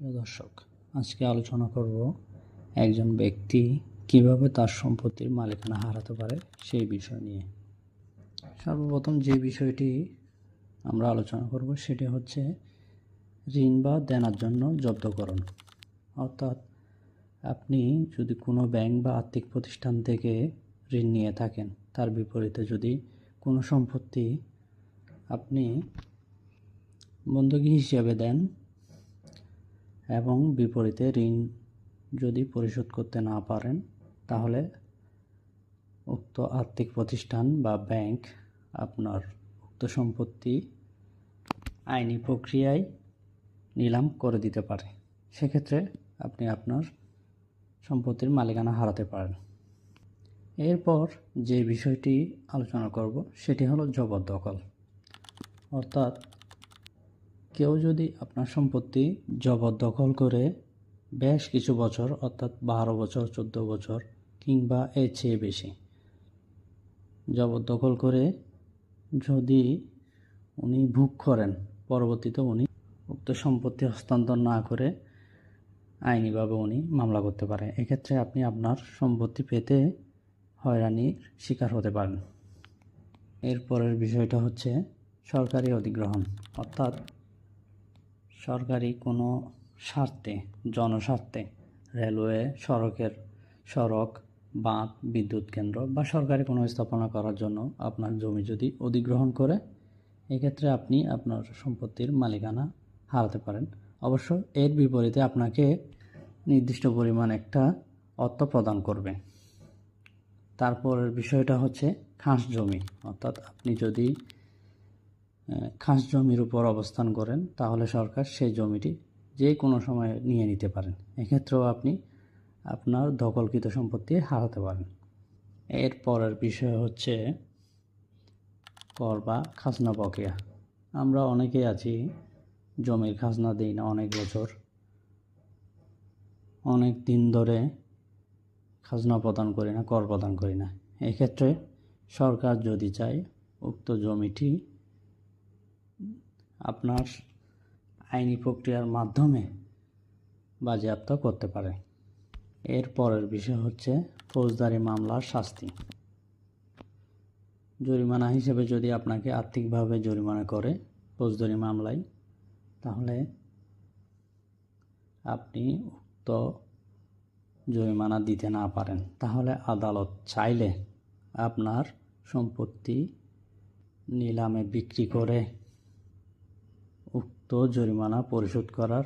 প্রিয় দর্শক, আজকে আলোচনা করব একজন ব্যক্তি কীভাবে তার সম্পত্তির মালিকানা হারাতে পারে সেই বিষয় নিয়ে। সর্বপ্রথম যে বিষয়টি আমরা আলোচনা করব সেটি হচ্ছে ঋণ বা দেনার জন্য জব্দকরণ। অর্থাৎ আপনি যদি কোনো ব্যাংক বা আর্থিক প্রতিষ্ঠান থেকে ঋণ নিয়ে থাকেন, তার বিপরীতে যদি কোনো সম্পত্তি আপনি বন্ধকি হিসেবে দেন এবং বিপরীতে ঋণ যদি পরিশোধ করতে না পারেন, তাহলে উক্ত আর্থিক প্রতিষ্ঠান বা ব্যাংক আপনার উক্ত সম্পত্তি আইনি প্রক্রিয়ায় নিলাম করে দিতে পারে। সেক্ষেত্রে আপনি আপনার সম্পত্তির মালিকানা হারাতে পারেন। এরপর যে বিষয়টি আলোচনা করব, সেটি হলো জবরদখল অর্থাৎ কেউ যদি আপনার সম্পত্তি জবরদখল করে বেশ কিছু বছর, অর্থাৎ বারো বছর, চোদ্দ বছর, কিংবা এর চেয়ে বেশি, জবরদখল করে যদি উনি ভোগ করেন, পরবর্তীতে উনি উক্ত সম্পত্তি হস্তান্তর না করে আইনিভাবে উনি মামলা করতে পারে, এক্ষেত্রে আপনি আপনার সম্পত্তি পেতে হয়রানির শিকার হতে পারেন। এরপরের বিষয়টা হচ্ছে সরকারি অধিগ্রহণ, অর্থাৎ সরকারি কোনো স্বার্থে, জনস্বার্থে রেলওয়ে, সড়কের সড়ক, বাঁধ, বিদ্যুৎ কেন্দ্র বা সরকারি কোনো স্থাপনা করার জন্য আপনার জমি যদি অধিগ্রহণ করে, এক্ষেত্রে আপনি আপনার সম্পত্তির মালিকানা হারাতে পারেন। অবশ্য এর বিপরীতে আপনাকে নির্দিষ্ট পরিমাণ একটা অর্থ প্রদান করবে। তারপরের বিষয়টা হচ্ছে খাস জমি। অর্থাৎ আপনি যদি খাস জমির উপর অবস্থান করেন, তাহলে সরকার সেই জমিটি যে কোনো সময় নিয়ে নিতে পারেন। এক্ষেত্রেও আপনি আপনার দখলকৃত সম্পত্তি হারাতে পারেন। এর পরের বিষয় হচ্ছে কর বা খাজনা প্রক্রিয়া। আমরা অনেকেই আছি, জমির খাজনা দিই না অনেক বছর। অনেক দিন ধরে খাজনা প্রদান করি না, কর প্রদান করি না। এক্ষেত্রে সরকার যদি চায়, উক্ত জমিটি আপনার আইনি প্রক্রিয়ার মাধ্যমে বাজেয়াপ্ত করতে পারে। এর পরের বিষয় হচ্ছে ফৌজদারি মামলার শাস্তি। জরিমানা হিসেবে যদি আপনাকে আর্থিকভাবে জরিমানা করে ফৌজদারি মামলায়, তাহলে আপনি উক্ত জরিমানা দিতে না পারেন। তাহলে আদালত চাইলে আপনার সম্পত্তি নিলামে বিক্রি করে জরিমানা পরিশোধ করার